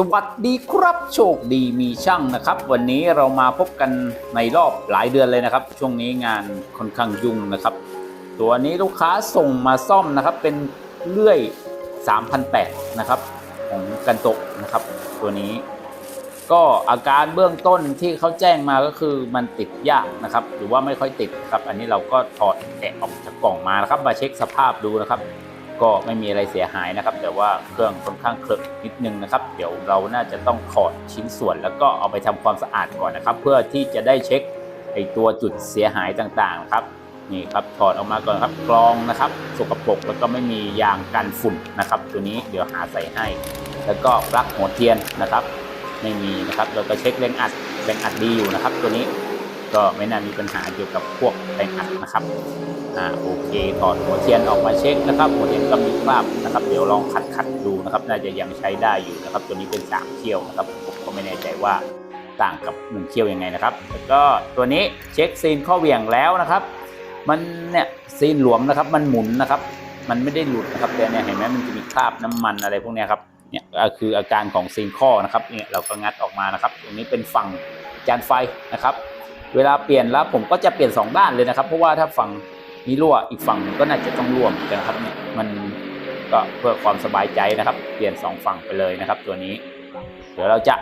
สวัสดีครับโชคดีมีช่างนะครับ วันนี้เรามาพบกันในรอบหลายเดือนเลยนะครับ ช่วงนี้งานค่อนข้างยุ่งนะครับ ตัวนี้ลูกค้าส่งมาซ่อมนะครับ เป็นเลื่อย3,008นะครับ ของกันตะนะครับ ตัวนี้ ก็อาการเบื้องต้นที่เขาแจ้งมาก็คือมันติดยากนะครับ หรือว่าไม่ค่อยติดครับ อันนี้เราก็ถอดแกะออกจากกล่องมานะครับ มาเช็คสภาพดูนะครับ ก็ไม่มีอะไรเสียหายนะครับ แต่ว่าเครื่องค่อนข้างเคลอะนิดนึงนะครับ เดี๋ยวเราน่าจะต้องถอดชิ้นส่วน แล้วก็เอาไปทำความสะอาดก่อนนะครับ เพื่อที่จะได้เช็คไอตัวจุดเสียหายต่างๆครับนี่ครับถอดออกมาก่อนครับกรองนะครับ สกปรกแล้วก็ไม่มียางกันฝุ่นนะครับ ตัวนี้เดี๋ยวหาใส่ให้ แล้วก็ปลั๊กหัวเทียนนะครับ ไม่มีนะครับเราก็เช็คแรงอัดแรงอัดดีอยู่นะครับ ตัวนี้ ก็ไม่น่ามีปัญหาเกี่ยวกับพวกแรงอัดนะครับอ่าโอเคถอดหัวเทียนออกมาเช็คนะครับหัวเทียนก็มีคราบนะครับ เดี๋ยวลองขัดขัดดูนะครับ น่าจะยังใช้ได้อยู่นะครับ ตัวนี้เป็นสามเขี้ยวนะครับผมก็ไม่แน่ใจว่าต่างกับหนึ่งเขี้ยวยังไงนะครับแล้วก็ตัวนี้เช็คซีนข้อเหวี่ยงแล้วนะครับ มันเนี่ยซีนหลวมนะครับ มันหมุนนะครับ มันไม่ได้หลุดนะครับแต่เนี่ยเห็นไหมมันจะมีคราบน้ำมันอะไรพวกนี้ครับเนี่ยก็คืออาการของซีนข้อนะครับเนี่ยเราก็งัดออกมานะครับตรงนี้เป็นฝั่งจานไฟนะครับ เวลาเปลี่ยนแล้วผมก็จะเปลี่ยน 2 ด้านเลยนะครับ เพราะว่าถ้าฝั่งนี้รั่วอีกฝั่งก็น่าจะต้องร่วมนกันครับเนี่ยมันก็เพื่อความสบายใจนะครับ เปลี่ยน 2 ฝั่งไปเลยนะครับ ตัวนี้ เดี๋ยวเราจะ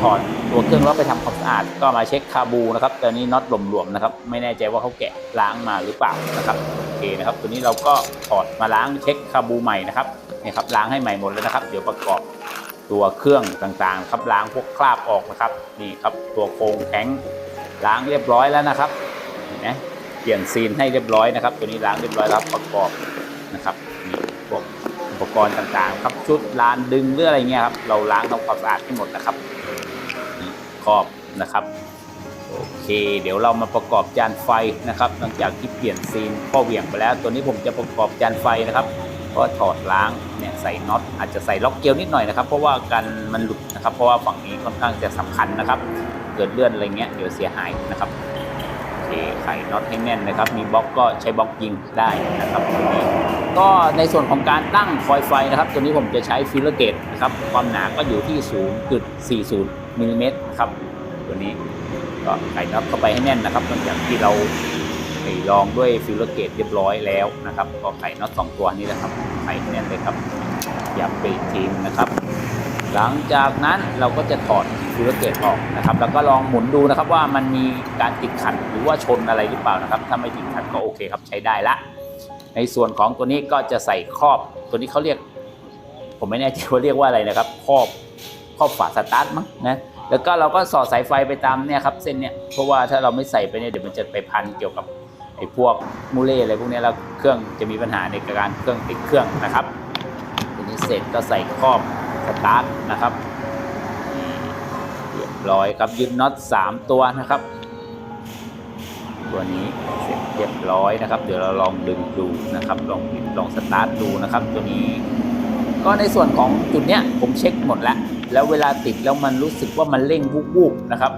ถอดตัวเครื่องแล้วไปทำความสะอาด ก็มาเช็คคาบูนะครับตัวนี้น็อตหลวมๆนะครับ ไม่แน่ใจว่าเขาแกะล้างมาหรือเปล่านะครับโอเคนะครับ ตัวนี้เราก็ถอดมาล้างเช็คคาบูใหม่นะครับนี่ครับล้างให้ใหม่หมดแล้วนะครับ เดี๋ยวประกอบตัวเครื่องต่างๆ ครับล้างพวกคราบออกนะครับ นี่ครับตัวโครงแข็ง ล้างเรียบร้อยแล้วนะครับเห็นไหมเปลี่ยนซีนให้เรียบร้อยนะครับ ตัวนี้ล้างเรียบร้อยแล้วประกอบนะครับนี่พวกอุปกรณ์ต่างๆ ครับชุดลานดึงหรืออะไรเงี้ยครับเราล้างทำความสะอาดให้หมดนะครับนี่ครอบนะครับโอเค เดี๋ยวเรามาประกอบจานไฟนะครับ หลังจากที่เปลี่ยนซีนข้อเหวี่ยงไปแล้ว ตัวนี้ผมจะประกอบจานไฟนะครับก็ถอดล้างเนี่ยใส่น็อตอาจจะใส่ล็อกเกลียวนิดหน่อยนะครับ เพราะว่ากันมันหลุดนะครับ เพราะว่าฝั่งนี้ค่อนข้างจะสำคัญนะครับ เกิดเลื่อนอะไรเงี้ยเดี๋ยวเสียหายนะครับโอเคไขน็อตให้แน่นนะครับ มีบล็อกก็ใช้บล็อกยิงได้นะครับตัวนี้ก็ในส่วนของการตั้งคอยไฟนะครับ ตัวนี้ผมจะใช้ฟิลเลอร์เกตนะครับ ความหนาก็อยู่ที่ 0.40มิลลิเมตรนะครับ ตัวนี้ก็ไขน็อตเข้าไปให้แน่นนะครับหลังจากที่เราไปลองด้วยฟิลเลอร์เกตเรียบร้อยแล้วนะครับ ก็ไขน็อตสองตัวนี้นะครับไขให้แน่นเลยครับ อย่าไปดอีกทีนะครับ หลังจากนั้นเราก็จะถอดฟิลเลอร์เกตออกนะครับ แล้วก็ลองหมุนดูนะครับว่ามันมีการติดขัดหรือว่าชนอะไรหรือเปล่านะครับ ถ้าไม่ติดขัดก็โอเคครับใช้ได้ละ ในส่วนของตัวนี้ก็จะใส่ครอบตัวนี้เขาเรียก ผมไม่แน่ใจว่าเรียกว่าอะไรนะครับ ครอบครอบฝาสตาร์ทมั้งนะแล้วก็เราก็สอดสายไฟไปตามเนี่ยครับเส้นเนี่ยเพราะว่าถ้าเราไม่ใส่ไปเนี่ยเดี๋ยวมันจะไปพันเกี่ยวกับไอ้พวกมูเล่อะไรพวกนี้แล้วเครื่องจะมีปัญหาในการเครื่องติดเครื่องนะครับทีนี้เสร็จก็ใส่ครอบ สตาร์ทนะครับเรียบร้อยครับยึดน็อต3ตัวนะครับ ตัวนี้เสร็จเรียบร้อยนะครับ เดี๋ยวเราลองดึงดูนะครับ ลองลองสตาร์ทดูนะครับ ตัวนี้ ก็ในส่วนของจุดเนี้ยผมเช็คหมดแล้ว แล้วเวลาติดแล้วมันรู้สึกว่ามันเร่งวูบๆนะครับ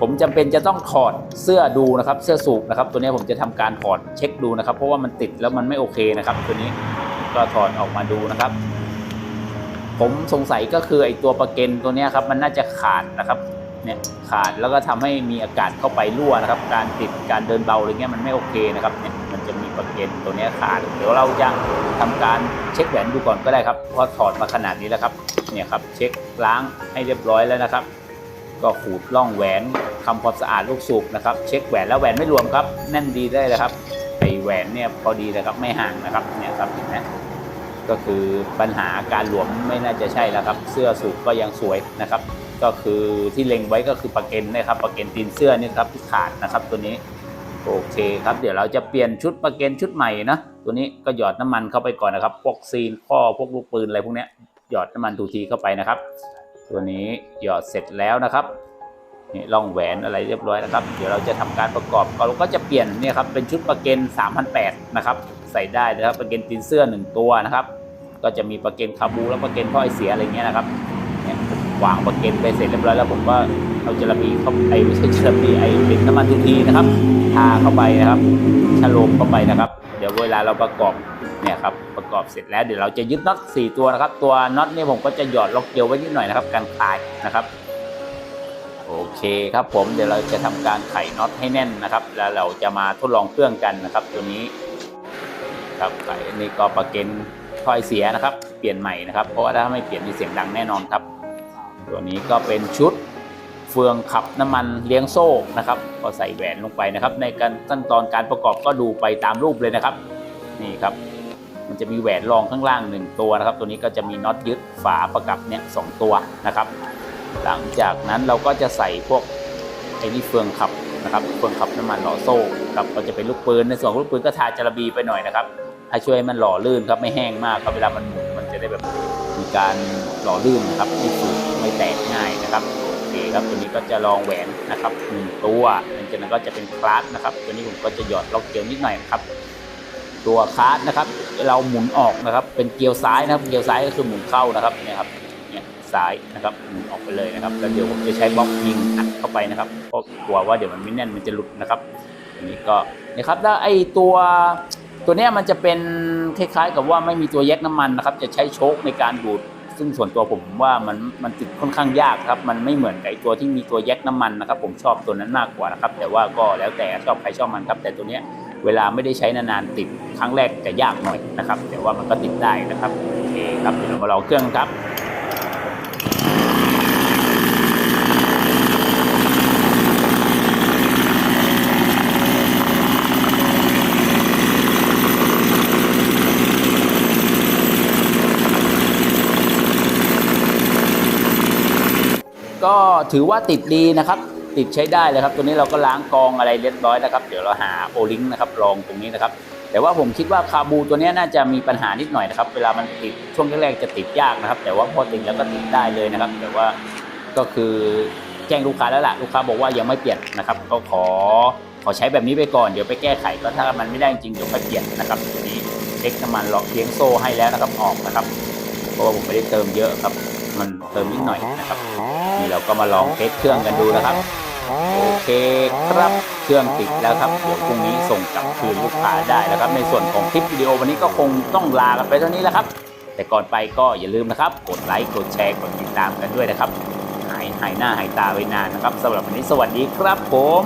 ผมจำเป็นจะต้องถอดเสื้อดูนะครับ เสื้อสูบนะครับ ตัวนี้ผมจะทำการถอดเช็คดูนะครับ เพราะว่ามันติดแล้วมันไม่โอเคนะครับ ตัวนี้ก็ถอดออกมาดูนะครับ ผมสงสัยก็คือไอตัวประเก็นตัวนี้ครับมันน่าจะขาดนะครับเนี่ยขาดแล้วก็ทำให้มีอากาศเข้าไปรั่วนะครับ การติดการเดินเบาอะไรเงี้ยมันไม่โอเคนะครับเนี่ยมันจะมีประเก็นตัวนี้ขาดเดี๋ยวเราจะทำการเช็คแหวนดูก่อนก็ได้ครับเพราะถอดมาขนาดนี้แล้วครับเนี่ยครับเช็คล้างให้เรียบร้อยแล้วนะครับ ก็ขูดล่องแหวนทำความสะอาดลูกสูบนะครับเช็คแหวนแล้วแหวนไม่รวมครับแน่นดีได้เลยครับไอแหวนเนี่ยพอดีนะครับไม่ห่างนะครับเนี่ยครับเห็นไหม ก็คือปัญหาการหลวมไม่น่าจะใช่แล้วครับ เสื้อสูบก็ยังสวยนะครับ ก็คือที่เล็งไว้ก็คือประเก็นนะครับประเก็นตีนเสื้อนี่ครับที่ขาดนะครับตัวนี้โอเคครับเดี๋ยวเราจะเปลี่ยนชุดประเก็นชุดใหม่นะตัวนี้ก็หยอดน้ำมันเข้าไปก่อนนะครับพวกซีนข้อพวกลูกปืนอะไรพวกนี้หยอดน้ำมันทูทีเข้าไปนะครับ ตัวนี้หยอดเสร็จแล้วนะครับ นี่ร่องแหวนอะไรเรียบร้อยนะครับ เดี๋ยวเราจะทำการประกอบเราก็จะเปลี่ยนเนี่ยครับเป็นชุดประเก็น3,008นะครับใส่ได้นะครับประเก็นตีนเสื้อหนึ่งตัวนะครับ ก็จะมีประเก็นคาบูและประเก็นท่อไอเสียอะไรเงี้ยนะครับเนี่ยวางประเก็นไปเสร็จเรียบร้อยแล้วผมก็เอาเจลาบีเข้าไอไม่ใช่เจลาบีไอเป็นน้ำมันทูทีนะครับทาเข้าไปนะครับชโลมเข้าไปนะครับ เดี๋ยวเวลาเราประกอบเนี่ยครับประกอบเสร็จแล้วเดี๋ยวเราจะยึดน็อตสี่ตัวนะครับ ตัวน็อตเนี่ยผมก็จะหยอดล็อกเกลียวไว้นิดหน่อยนะครับการคลายนะครับ โอเคครับผมเดี๋ยวเราจะทำการไขน็อตให้แน่นนะครับ แล้วเราจะมาทดลองเครื่องกันนะครับตัวนี้ครับไขนี่ก็ประเก็นถอยเสียนะครับ เปลี่ยนใหม่นะครับ เพราะว่าถ้าไม่เปลี่ยนมีเสียงดังแน่นอนครับ ตัวนี้ก็เป็นชุดเฟืองขับน้ำมันเลี้ยงโซ่นะครับ ก็ใส่แหวนลงไปนะครับ ในการขั้นตอนการประกอบก็ดูไปตามรูปเลยนะครับ นี่ครับ มันจะมีแหวนรองข้างล่างหนึ่งตัวนะครับ ตัวนี้ก็จะมีน็อตยึดฝาประกับเนี่ยสองตัวนะครับ หลังจากนั้นเราก็จะใส่พวกไอ้นี่เฟืองขับนะครับเฟืองขับน้ำมันหล่อโซ่ครับก็จะเป็นลูกปืนในส่วนของลูกปืนก็ทาจาระบีไปหน่อยนะครับให้ช่วยมันหล่อลื่นครับไม่แห้งมากครับเวลามันหมุนมันจะได้แบบมีการหล่อลื่นนะครับไม่ฟูไม่แตกง่ายนะครับโอเคครับตัวนี้ก็จะลองแหวนนะครับหนึ่งตัวหลังจากนั้นก็จะเป็นคลาสนะครับตัวนี้ผมก็จะหยอดล็อกเกลียวนิดหน่อยนะครับตัวคลาสนะครับเราหมุนออกนะครับเป็นเกลียวซ้ายนะครับเกลียวซ้ายก็คือหมุนเข้านะครับเนี่ยครับ ซ้ายนะครับหมุนออกไปเลยนะครับแล้วเดี๋ยวผมจะใช้บล็อกยิงอัดเข้าไปนะครับเพราะกลัวว่าเดี๋ยวมันไม่แน่นมันจะหลุดนะครับอันนี้ก็นะครับแล้วไอ้ตัวตัวเนี้ยมันจะเป็นคล้ายๆ กับว่าไม่มีตัวแยกน้ำมันนะครับ จะใช้โชคในการดูด ซึ่งส่วนตัวผมว่ามันมันติดค่อนข้างยากครับ มันไม่เหมือนกับไอตัวที่มีตัวแยกน้ำมันนะครับ ผมชอบตัวนั้นมากกว่านะครับ แต่ว่าก็แล้วแต่ชอบใครชอบมันครับ แต่ตัวเนี้ยเวลาไม่ได้ใช้นานๆติดครั้งแรกจะยากหน่อยนะครับ แต่ว่ามันก็ติดได้นะครับโอเคครับเดี๋ยวเรามาลองเครื่องครับ ก็ ถือว่าติดดีนะครับ ติดใช้ได้เลยครับ ตัวนี้เราก็ล้างกองอะไรเรียบร้อยแล้วครับ เดี๋ยวเราหาโอลิงนะครับรองตรงนี้นะครับ แต่ว่าผมคิดว่าคาบูตัวนี้น่าจะมีปัญหานิดหน่อยนะครับ เวลามันติดช่วงแรกๆจะติดยากนะครับ แต่ว่าพอติดแล้วก็ติดได้เลยนะครับ แต่ว่าก็คือแจ้งลูกค้าแล้วล่ะลูกค้าบอกว่ายังไม่เปลี่ยนนะครับ ก็ขอขอใช้แบบนี้ไปก่อนเดี๋ยวไปแก้ไขก็ถ้ามันไม่ได้จริงเดี๋ยวค่อยเปลี่ยนนะครับตัวนี้เช็คน้ำมันล็อกเลี้ยงโซ่ให้แล้วนะครับออกนะครับเพราะว่าผมไม่ได้เติมเยอะครับ มันเติมนิดหน่อยนะครับ นี่เราก็มาลองเทสเครื่องกันดูนะครับ โอเคครับเครื่องติดแล้วครับเดี๋ยวพรุ่งนี้ส่งกลับคืนลูกค้าได้แล้วครับ ในส่วนของคลิปวิดีโอวันนี้ก็คงต้องลากันไปเท่านี้แล้วครับ แต่ก่อนไปก็อย่าลืมนะครับ กดไลค์กดแชร์กดติดตามกันด้วยนะครับ หายหายหน้าหายตาไปนานนะครับสำหรับวันนี้สวัสดีครับผม